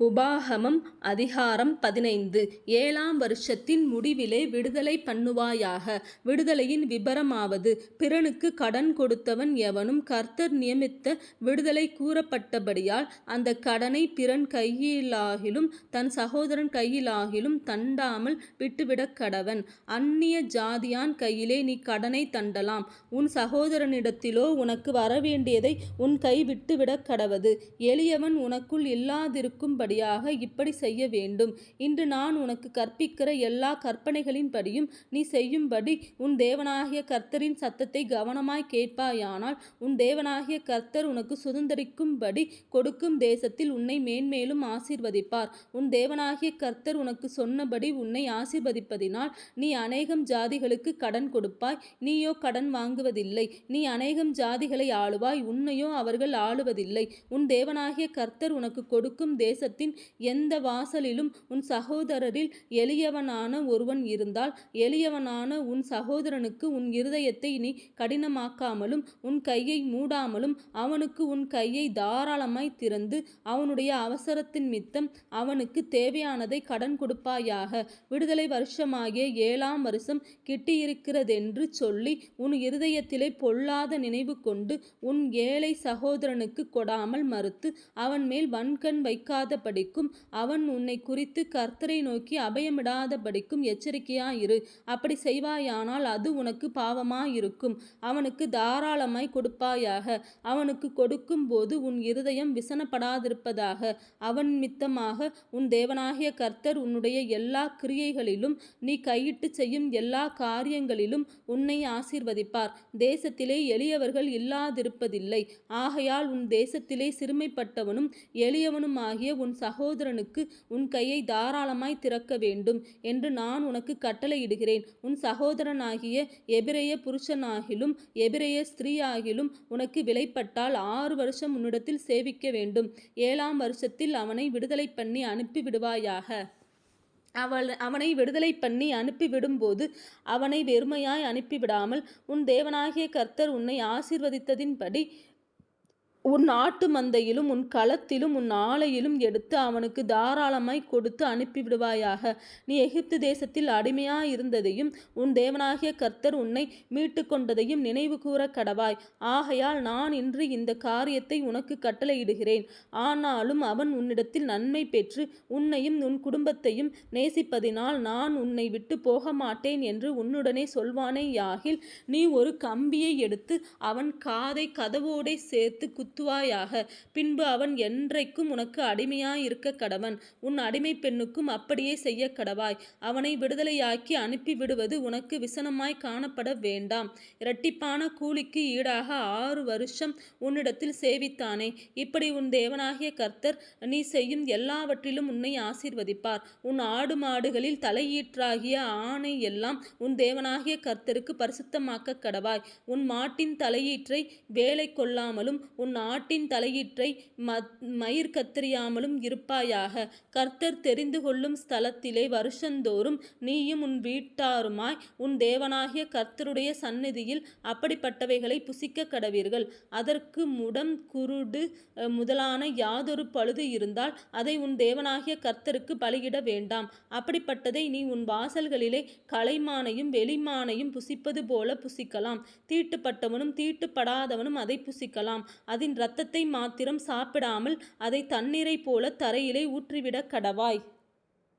உபாகமம் அதிகாரம் பதினைந்து. ஏழாம் வருஷத்தின் முடிவிலே விடுதலை பண்ணுவாயாக. விடுதலையின் விபரமாவது பிறனுக்கு கடன் கொடுத்தவன் எவனும் கர்த்தர் நியமித்த விடுதலை கூறப்பட்டபடியால் அந்த கடனை பிறன் கையிலாகிலும் தன் சகோதரன் கையிலாகிலும் தண்டாமல் விட்டுவிடக் கடவன். அந்நிய ஜாதியான் கையிலே நீ கடனை தண்டலாம். உன் சகோதரனிடத்திலோ உனக்கு வரவேண்டியதை உன் கை விட்டுவிடக் கடவது. எளியவன் உனக்குள் இல்லாதிருக்கும் இல்லாதிருக்கும்படியாக இப்படி செய்ய வேண்டும். இன்று நான் உனக்கு கற்பிக்கிற எல்லா கற்பனைகளின்படியும் நீ செய்யும்படி உன் தேவனாகிய கர்த்தரின் சத்தத்தை கவனமாய் கேட்பாயானால் உன் தேவனாகிய கர்த்தர் உனக்கு சுதந்திரிக்கும்படி கொடுக்கும் தேசத்தில் உன்னை மேன்மேலும் ஆசீர்வதிப்பார். உன் தேவனாகிய கர்த்தர் உனக்கு சொன்னபடி உன்னை ஆசீர்வதிப்பதினால் நீ அநேகம் ஜாதிகளுக்கு கடன் கொடுப்பாய் நீயோ கடன் வாங்குவதில்லை. நீ அநேகம் ஜாதிகளை ஆளுவாய் உன்னையோ அவர்கள் ஆளுவதில்லை. உன் தேவனாகிய கர்த்தர் உனக்கு கொடுக்கும் தேசத்தின் எந்த வாசலிலும் உன் சகோதரரில் எளியவனான ஒருவன் இருந்தால் எளியவனான உன் சகோதரனுக்கு உன் இருதயத்தை நீ கடினமாக்காமலும் உன் கையை மூடாமலும் அவனுக்கு உன் கையை தாராளமாய் திறந்து அவனுடைய அவசரத்தினிமித்தம் அவனுக்கு தேவையானதை கடன் கொடுப்பாயாக. விடுதலை வருஷமாகிய ஏழாம் வருஷம் கிட்டியிருக்கிறதென்று சொல்லி உன் இருதயத்திலே பொல்லாத நினைவு கொண்டு உன் ஏழை சகோதரனுக்கு கொடாமல் மறுத்து அவன் மேல் வன்கண் வைக்காத வைக்காதபடிக்கும் அவன் உன்னை குறித்து கர்த்தரை நோக்கி அபயமிடாதபடிக்கும் எச்சரிக்கையாயிரு. அப்படி செய்வாயானால் அது உனக்கு பாவமாயிருக்கும். அவனுக்கு தாராளமாய் கொடுப்பாயாக. அவனுக்கு கொடுக்கும் போது உன் இருதயம் விசனப்படாதிருப்பதாக. அவன் மித்தமாக உன் தேவனாகிய கர்த்தர் உன்னுடைய எல்லா கிரியைகளிலும் நீ கையிட்டுச் செய்யும் எல்லா காரியங்களிலும் உன்னை ஆசீர்வதிப்பார். தேசத்திலே எளியவர்கள் இல்லாதிருப்பதில்லை. ஆகையால் உன் தேசத்திலே சிறுமைப்பட்டவனும் எளியவனுமாகிய உன் சகோதரனுக்கு உன் கையை தாராளமாய் திறக்க வேண்டும் என்று நான் உனக்கு கட்டளையிடுகிறேன். உன் சகோதரனாகிய எபிரேய புருஷனாகிலும் எபிரேய ஸ்திரீயாகிலும் உனக்கு விலைப்பட்டால் ஆறு வருஷம் உன்னிடத்தில் சேவிக்க வேண்டும். ஏழாம் வருஷத்தில் அவனை விடுதலை பண்ணி அனுப்பி விடுவாயாக அவள் அவனை விடுதலை பண்ணி அனுப்பிவிடும்போது அவனை வெறுமையாய் அனுப்பிவிடாமல் உன் தேவனாகிய கர்த்தர் உன்னை ஆசிர்வதித்ததின்படி உன் ஆட்டு மந்தையிலும் உன் களத்திலும் உன் ஆலையிலும் எடுத்து அவனுக்கு தாராளமாய் கொடுத்து அனுப்பிவிடுவாயாக. நீ எகிப்து தேசத்தில் அடிமையாயிருந்ததையும் உன் தேவனாகிய கர்த்தர் உன்னை மீட்டுக்கொண்டதையும் கடவாய் ஆகையால் நான் இன்று இந்த காரியத்தை உனக்கு கட்டளையிடுகிறேன். ஆனாலும் அவன் உன்னிடத்தில் நன்மை பெற்று உன்னையும் உன் குடும்பத்தையும் நேசிப்பதினால் நான் உன்னை விட்டு போக மாட்டேன் என்று உன்னுடனே சொல்வானே யாகில் நீ ஒரு கம்பியை எடுத்து அவன் காதை கதவோடே சேர்த்துக் குத்துவாயாக. பின்பு அவன் என்றைக்கும் உனக்கு அடிமையாயிருக்கக்கடவன். உன் அடிமைப் பெண்ணுக்கும் அப்படியே செய்யக்கடவாய். அவனை விடுதலையாக்கி அனுப்பிவிடுவது உனக்கு விசனமாய் காணப்பட வேண்டாம். இரட்டிப்பான கூலிக்கு ஈடாக ஆறு வருஷம் உன்னிடத்தில் சேவித்தானே. இப்படி உன் தேவனாகிய கர்த்தர் நீ செய்யும் எல்லாவற்றிலும் உன்னை ஆசீர்வதிப்பார். உன் ஆடு மாடுகளில் தலையீற்றாகிய ஆணையெல்லாம் உன் தேவனாகிய பரிசுத்தமாக்கக் கடவாய் உன் மாட்டின் தலையீற்றை வேலை கொள்ளாமலும் உன் ஆட்டின் தலையீற்றை மயிர் கத்தறியாமலும் இருப்பாயாக. கர்த்தர் தெரிந்து கொள்ளும் ஸ்தலத்திலே வருஷந்தோறும் நீயும் உன் வீட்டாருமாய் உன் தேவனாகிய கர்த்தருடைய சந்நிதியில் அப்படிப்பட்டவைகளை புசிக்க கடவீர்கள் அதற்கு முடம் குருடு முதலான யாதொரு பழுது இருந்தால் அதை உன் தேவனாகிய கர்த்தருக்கு பலியிட வேண்டாம். அப்படிப்பட்டதை நீ உன் வாசல்களிலே கலைமானையும் வெளிமானையும் புசிப்பது போல புசிக்கலாம். தீட்டுப்பட்டவனும் தீட்டுப்படாதவனும் அதை புசிக்கலாம். அதன் இரத்தத்தை மாத்திரம் சாப்பிடாமல் அதை தண்ணீரைப் போல தரையிலே ஊற்றிவிடக் கடவாய்.